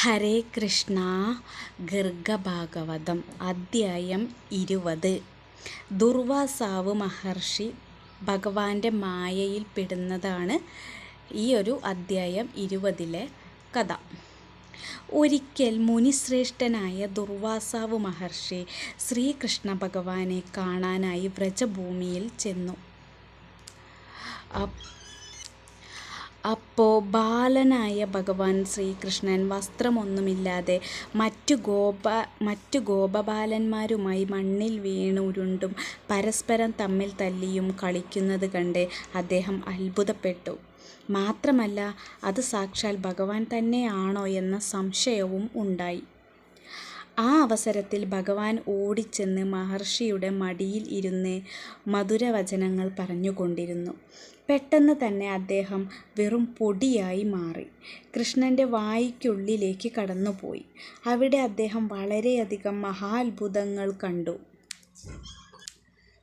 ഹരേ കൃഷ്ണ ഗർഗഭാഗവതം അദ്ധ്യായം ഇരുപത്. ദുർവാസാവ് മഹർഷി ഭഗവാന്റെ മായയിൽ പെടുന്നതാണ് ഈ ഒരു അദ്ധ്യായം ഇരുപതിലെ കഥ. ഒരിക്കൽ മുനിശ്രേഷ്ഠനായ ദുർവാസാവ് മഹർഷി ശ്രീകൃഷ്ണ ഭഗവാനെ കാണാനായി വ്രജഭൂമിയിൽ ചെന്നു. അപ്പോൾ ബാലനായ ഭഗവാൻ ശ്രീകൃഷ്ണൻ വസ്ത്രമൊന്നുമില്ലാതെ മറ്റു ഗോപ മറ്റു ഗോപബാലന്മാരുമായി മണ്ണിൽ വീണുരുണ്ടും പരസ്പരം തമ്മിൽ തല്ലിയും കളിക്കുന്നത് കണ്ട് അദ്ദേഹം അത്ഭുതപ്പെട്ടു. മാത്രമല്ല അത് സാക്ഷാൽ ഭഗവാൻ തന്നെയാണോ എന്ന സംശയവും ഉണ്ടായി. ആ അവസരത്തിൽ ഭഗവാൻ ഓടിച്ചെന്ന് മഹർഷിയുടെ മടിയിൽ ഇരുന്ന് മധുരവചനങ്ങൾ പറഞ്ഞുകൊണ്ടിരുന്നു. പെട്ടെന്ന് തന്നെ അദ്ദേഹം വെറും പൊടിയായി മാറി. കൃഷ്ണന്റെ വായിക്കുള്ളിലേക്ക് കടന്നുപോയി. അവിടെ അദ്ദേഹം വളരെയധികം മഹാത്ഭുതങ്ങൾ കണ്ടു.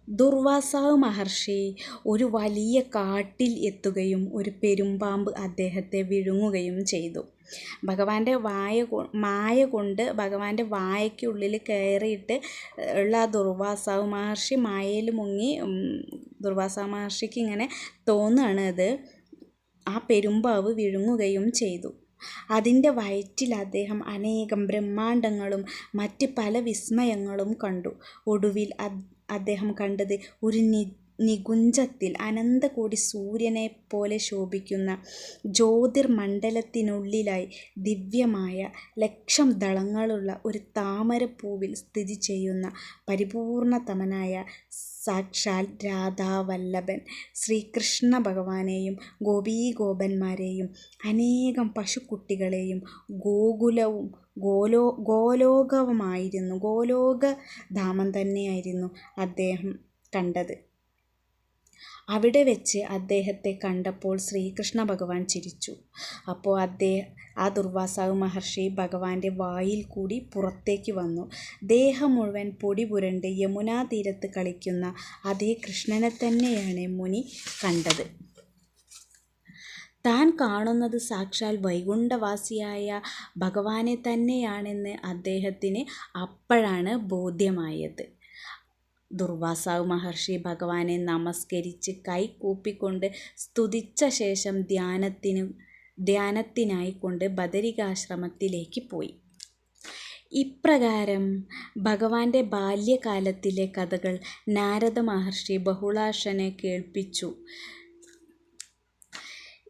ദുർവാസാവ് മഹർഷി ഒരു വലിയ കാട്ടിൽ എത്തുകയും ഒരു പെരുമ്പാമ്പ് അദ്ദേഹത്തെ വിഴുങ്ങുകയും ചെയ്തു. ഭഗവാന്റെ വായ മായ കൊണ്ട് ഭഗവാന്റെ വായയ്ക്കുള്ളിൽ കയറിയിട്ട് ഉള്ള ആ ദുർവാസാവ് മഹർഷി മായയിൽ മുങ്ങി ദുർവാസാവ് മഹർഷിക്ക് ഇങ്ങനെ തോന്നുകയാണ് അത്. ആ പെരുമ്പാവ് വിഴുങ്ങുകയും ചെയ്തു. അതിന്റെ വയറ്റിൽ അദ്ദേഹം അനേകം ബ്രഹ്മാണ്ടങ്ങളും മറ്റ് പല വിസ്മയങ്ങളും കണ്ടു. ഒടുവിൽ അദ്ദേഹം കണ്ടത് ഒരു നി നികുഞ്ചത്തിൽ അനന്തകോടി സൂര്യനെ പോലെ ശോഭിക്കുന്ന ജ്യോതിർമണ്ഡലത്തിനുള്ളിലായി ദിവ്യമായ ലക്ഷം ദളങ്ങളുള്ള ഒരു താമരപ്പൂവിൽ സ്ഥിതി ചെയ്യുന്ന പരിപൂർണതമനായ സാക്ഷാൽ രാധാവല്ലഭൻ ശ്രീകൃഷ്ണ ഭഗവാനെയും ഗോപീഗോപന്മാരെയും അനേകം പശുക്കുട്ടികളെയും ഗോകുലവും ഗോലോ ഗോലോകവുമായിരുന്നു. ഗോലോകധാമം തന്നെയായിരുന്നു അദ്ദേഹം കണ്ടത്. അവിടെ വെച്ച് അദ്ദേഹത്തെ കണ്ടപ്പോൾ ശ്രീകൃഷ്ണ ഭഗവാൻ ചിരിച്ചു. അപ്പോൾ അദ്ദേഹം ആ ദുർവാസാവ് മഹർഷി ഭഗവാന്റെ വായിൽ കൂടി പുറത്തേക്ക് വന്നു. ദേഹം മുഴുവൻ പൊടി പുരണ്ട് യമുനാ തീരത്ത് കളിക്കുന്ന അതേ കൃഷ്ണനെ തന്നെയാണ് മുനി കണ്ടത്. താൻ കാണുന്നത് സാക്ഷാൽ വൈകുണ്ഠവാസിയായ ഭഗവാനെ തന്നെയാണെന്ന് അദ്ദേഹത്തിന് അപ്പോഴാണ് ബോധ്യമായത്. ദുർവാസാവ് മഹർഷി ഭഗവാനെ നമസ്കരിച്ച് കൈ കൂപ്പിക്കൊണ്ട് സ്തുതിച്ച ശേഷം ധ്യാനത്തിനു ധ്യാനത്തിനായിക്കൊണ്ട് ബദരികാശ്രമത്തിലേക്ക് പോയി. ഇപ്രകാരം ഭഗവാന്റെ ബാല്യകാലത്തിലെ കഥകൾ നാരദ മഹർഷി ബഹുളാഷനെ കേൾപ്പിച്ചു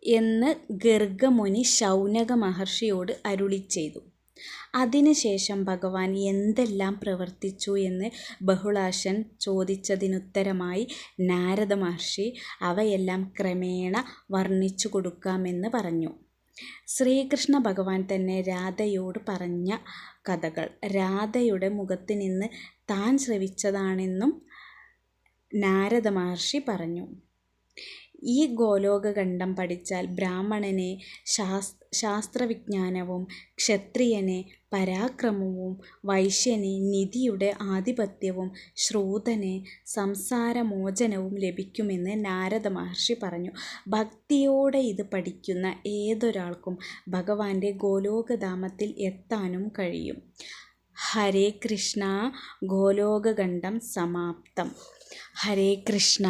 എന്ന് ഗർഗമുനി ശൗനക മഹർഷിയോട് അരുളി ചെയ്തു. അതിനുശേഷം ഭഗവാൻ എന്തെല്ലാം പ്രവർത്തിച്ചു എന്ന് ബഹുളാശൻ ചോദിച്ചതിനുത്തരമായി നാരദ മഹർഷി അവയെല്ലാം ക്രമേണ വർണിച്ചു കൊടുക്കാമെന്ന് പറഞ്ഞു. ശ്രീകൃഷ്ണ ഭഗവാൻ തന്നെ രാധയോട് പറഞ്ഞ കഥകൾ രാധയുടെ മുഖത്ത് നിന്ന് താൻ ശ്രവിച്ചതാണെന്നും നാരദ മഹർഷി പറഞ്ഞു. ഈ ഗോലോകഖണ്ഡം പഠിച്ചാൽ ബ്രാഹ്മണനെ ശാസ് ശാസ്ത്രവിജ്ഞാനവും ക്ഷത്രിയനെ പരാക്രമവും വൈശ്യനെ നിധിയുടെ ആധിപത്യവും ശ്രൂതനെ സംസാരമോചനവും ലഭിക്കുമെന്ന് നാരദ മഹർഷി പറഞ്ഞു. ഭക്തിയോടെ ഇത് പഠിക്കുന്ന ഏതൊരാൾക്കും ഭഗവാന്റെ ഗോലോകധാമത്തിൽ എത്താനും കഴിയും. ഹരേ കൃഷ്ണ ഗോലോകഖണ്ഡം സമാപ്തം. ഹരേ കൃഷ്ണ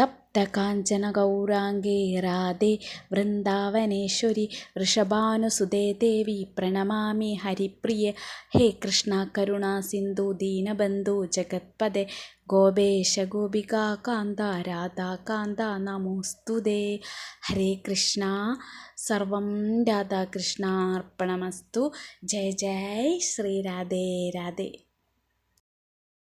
തപ്തകാഞ്ചനഗൗരാംഗേ രാധേ വൃന്ദാവനേശ്വരി വൃഷഭാനുസുതേ ദേവി പ്രണമാമി ഹരിപ്രിയ. ഹേ കൃഷ്ണ കരുണ സിന്ധു ദീനബന്ധു ജഗത്പദേ ഗോപേശ ഗോപികാന്ത രാധാകാന്ത നമോസ്തുതേ ഹരേ കൃഷ്ണ. സർവം രാധാകൃഷ്ണാർപ്പണമസ്തു. ജയ ജയ ശ്രീ രാധേ രാധേ.